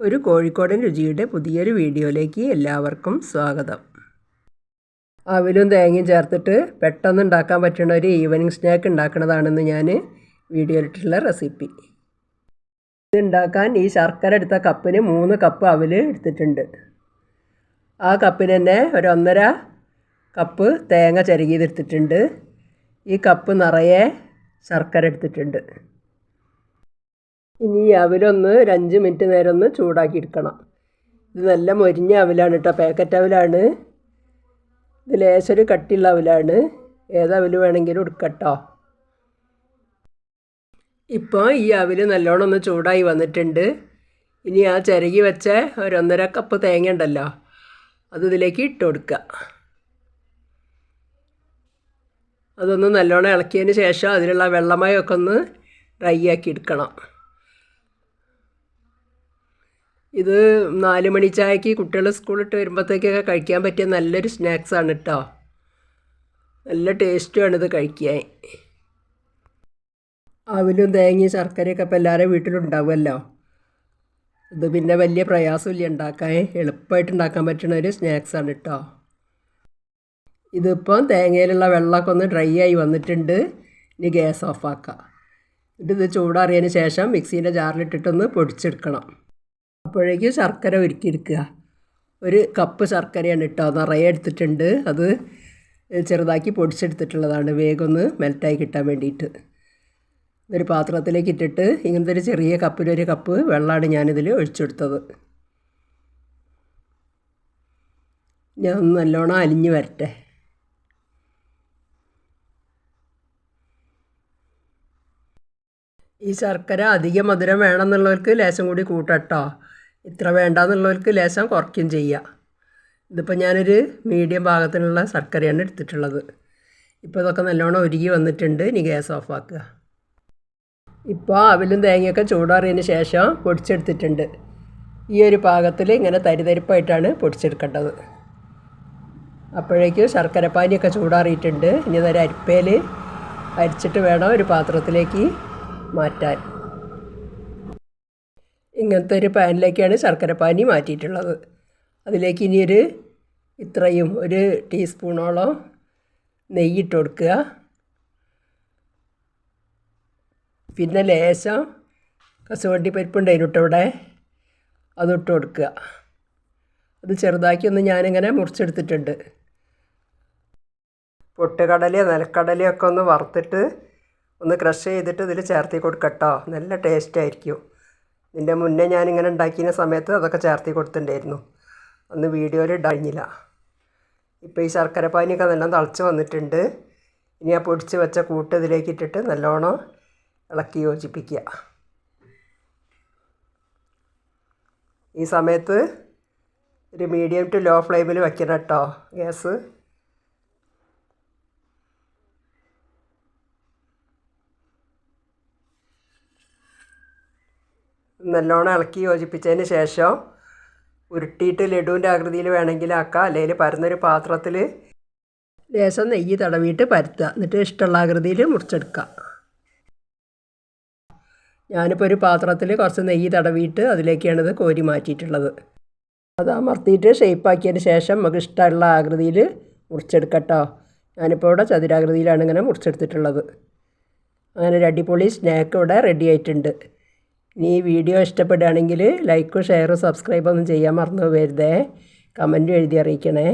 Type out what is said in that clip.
ഒരു കോഴിക്കോടൻ രുചിയുടെ പുതിയൊരു വീഡിയോയിലേക്ക് എല്ലാവർക്കും സ്വാഗതം. അവലും തേങ്ങയും ചേർത്തിട്ട് പെട്ടെന്ന് ഉണ്ടാക്കാൻ പറ്റുന്ന ഒരു ഈവനിങ് സ്നാക്ക് ഉണ്ടാക്കുന്നതാണെന്ന് ഞാൻ വീഡിയോയിലിട്ടുള്ള റെസിപ്പി. ഇത് ഉണ്ടാക്കാൻ ഈ ശർക്കര എടുത്ത കപ്പിന് മൂന്ന് കപ്പ് അവൽ എടുത്തിട്ടുണ്ട്. ആ കപ്പിന് തന്നെ ഒരു ഒന്നര കപ്പ് തേങ്ങ ചരുകിയതെടുത്തിട്ടുണ്ട്. ഈ കപ്പ് നിറയെ ശർക്കര എടുത്തിട്ടുണ്ട്. ഇനി അവലൊന്ന് ഒരു അഞ്ച് മിനിറ്റ് നേരം ഒന്ന് ചൂടാക്കി എടുക്കണം ഇത് നല്ല മൊരിഞ്ഞ അവലാണ് കേട്ടോ പാക്കറ്റ് അവലാണ്. ഇത് ലേശൊരു കട്ടിയുള്ള അവലാണ്. ഏത് അവിൽ വേണമെങ്കിലും എടുക്കട്ടോ. ഇപ്പോൾ ഈ അവൽ നല്ലോണം ഒന്ന് ചൂടായി വന്നിട്ടുണ്ട്. ഇനി ആ ചിരകി വെച്ച ഒരൊന്നര കപ്പ് തേങ്ങ ഉണ്ടല്ലോ അത് ഇതിലേക്ക് ഇട്ട് കൊടുക്കുക അതൊന്ന് നല്ലോണം ഇളക്കിയതിന് ശേഷം അതിലുള്ള വെള്ളമയൊക്കെ ഒന്ന് ഡ്രൈ ആക്കി എടുക്കണം. ഇത് നാല് മണി ചായക്ക് കുട്ടികൾ സ്കൂളിട്ട് വരുമ്പോഴത്തേക്കൊക്കെ കഴിക്കാൻ പറ്റിയ നല്ലൊരു സ്നാക്സാണ് കേട്ടോ നല്ല ടേസ്റ്റുമാണ് ഇത് കഴിക്കാൻ. അവലും തേങ്ങയും ശർക്കരയൊക്കെ ഇപ്പോൾ എല്ലാവരും വീട്ടിലുണ്ടാവുമല്ലോ. ഇത് പിന്നെ വലിയ പ്രയാസമില്ല ഉണ്ടാക്കാൻ. എളുപ്പമായിട്ട് ഉണ്ടാക്കാൻ പറ്റുന്ന ഒരു സ്നാക്സാണ് കേട്ടോ ഇതിപ്പം തേങ്ങയിലുള്ള വെള്ളമൊക്കെ ഒന്ന് ഡ്രൈ ആയി വന്നിട്ടുണ്ട്. ഇനി ഗ്യാസ് ഓഫാക്കാം എന്നിട്ട് ഇത് ചൂടാറിയതിന് ശേഷം മിക്സീന്റെ ജാറിലിട്ടിട്ടൊന്ന് പൊടിച്ചെടുക്കണം. അപ്പോഴേക്കും ശർക്കര ഒരുക്കിയെടുക്കുക ഒരു കപ്പ് ശർക്കരയാണ് കേട്ടോ നിറയെ എടുത്തിട്ടുണ്ട്. അത് ചെറുതാക്കി പൊടിച്ചെടുത്തിട്ടുള്ളതാണ്. വേഗം ഒന്ന് മെൽറ്റായി കിട്ടാൻ വേണ്ടിയിട്ട്. ഇതൊരു പാത്രത്തിലേക്ക് ഇട്ടിട്ട് ഇങ്ങനത്തെ ഒരു ചെറിയ കപ്പിലൊരു കപ്പ് വെള്ളമാണ് ഞാനിതിൽ ഒഴിച്ചെടുത്തത് ഞാൻ നല്ലോണം അലിഞ്ഞു വരട്ടെ. ഈ ശർക്കര അധികം മധുരം വേണമെന്നുള്ളവർക്ക് ലേശം കൂടി കൂട്ടട്ടോ ഇത്ര വേണ്ടാന്നുള്ളവർക്ക് ലേശം കുറയ്ക്കും ചെയ്യുക. ഇതിപ്പോൾ ഞാനൊരു മീഡിയം പാകത്തിനുള്ള ശർക്കരയാണ് എടുത്തിട്ടുള്ളത്. ഇപ്പോൾ ഇതൊക്കെ നല്ലോണം ഒരുങ്ങി വന്നിട്ടുണ്ട്. ഇനി ഗ്യാസ് ഓഫാക്കുക ഇപ്പോൾ അവലും തേങ്ങയൊക്കെ ചൂടാറിയതിന് ശേഷം പൊടിച്ചെടുത്തിട്ടുണ്ട്. ഈ ഒരു പാകത്തിൽ ഇങ്ങനെ തരിതരിപ്പായിട്ടാണ് പൊടിച്ചെടുക്കേണ്ടത്. അപ്പോഴേക്കും ശർക്കരപ്പാനിയൊക്കെ ചൂടാറിയിട്ടുണ്ട്. ഇനി നേരെ അരിപ്പയിൽ അരിച്ചിട്ട് വേണം ഒരു പാത്രത്തിലേക്ക് മാറ്റാൻ. ഇങ്ങനത്തെ ഒരു പാനിലേക്കാണ് ശർക്കര പാനി മാറ്റിയിട്ടുള്ളത്. അതിലേക്ക് ഇനിയൊരു ഇത്രയും ഒരു ടീസ്പൂണോളം നെയ്യിട്ട് കൊടുക്കുക. പിന്നെ ലേശം കസുവണ്ടി പരിപ്പുണ്ട് ഇവിടെ അതിട്ട് കൊടുക്കുക. അത് ചെറുതാക്കി ഒന്ന് ഞാനിങ്ങനെ മുറിച്ചെടുത്തിട്ടുണ്ട്. പൊട്ടുകടലയോ നിലക്കടലയോ ഒക്കെ ഒന്ന് വറുത്തിട്ട് ഒന്ന് ക്രഷ് ചെയ്തിട്ട് ഇതിൽ ചേർത്തി കൊടുക്കട്ടോ. നല്ല ടേസ്റ്റ് ആയിരിക്കും. ഇതിന്റെ മുന്നേ ഞാനിങ്ങനെ ഉണ്ടാക്കിയ സമയത്ത് അതൊക്കെ ചേർത്തി കൊടുത്തിട്ടുണ്ടായിരുന്നു. അന്ന് വീഡിയോയിൽ ഇടഞ്ഞില്ല. ഇപ്പോൾ ഈ ശർക്കര പാനിയൊക്കെ നല്ലോണം തിളച്ച് വന്നിട്ടുണ്ട്. ഇനി ആ പൊടിച്ച് വെച്ച കൂട്ട് ഇതിലേക്ക് ഇട്ടിട്ട് നല്ലോണം ഇളക്കി യോജിപ്പിക്കുക. ഈ സമയത്ത് ഒരു മീഡിയം ടു ലോ ഫ്ലെയിമിൽ വയ്ക്കണം കേട്ടോ ഗ്യാസ്. നല്ലോണം ഇളക്കി യോജിപ്പിച്ചതിന് ശേഷം ഉരുട്ടിയിട്ട് ലഡുവിന്റെ ആകൃതിയിൽ വേണമെങ്കിൽ ആക്കാം. അല്ലെങ്കിൽ പരന്നൊരു പാത്രത്തിൽ ലേശം നെയ്യ് തടവിയിട്ട് പരത്തുക. എന്നിട്ട് ഇഷ്ടമുള്ള ആകൃതിയിൽ മുറിച്ചെടുക്കുക. ഞാനിപ്പോൾ ഒരു പാത്രത്തിൽ കുറച്ച് നെയ്യ് തടവിയിട്ട് അതിലേക്കാണ് ഇത് കോരി മാറ്റിയിട്ടുള്ളത്. അത് അമർത്തിയിട്ട് ഷേപ്പാക്കിയതിന് ശേഷം നമുക്ക് ഇഷ്ടമുള്ള ആകൃതിയിൽ മുറിച്ചെടുക്കട്ടോ. ഞാനിപ്പോൾ ഇവിടെ ചതുരാകൃതിയിലാണ് ഇങ്ങനെ മുറിച്ചെടുത്തിട്ടുള്ളത്. അങ്ങനെ ഒരു അടിപൊളി സ്നാക്ക് ഇവിടെ റെഡി ആയിട്ടുണ്ട്. ഇനി ഈ വീഡിയോ ഇഷ്ടപ്പെടുകയാണെങ്കിൽ ലൈക്കും ഷെയറും സബ്സ്ക്രൈബൊന്നും ചെയ്യാൻ മറന്നു പോകരുതേ. കമന്റും എഴുതി അറിയിക്കണേ.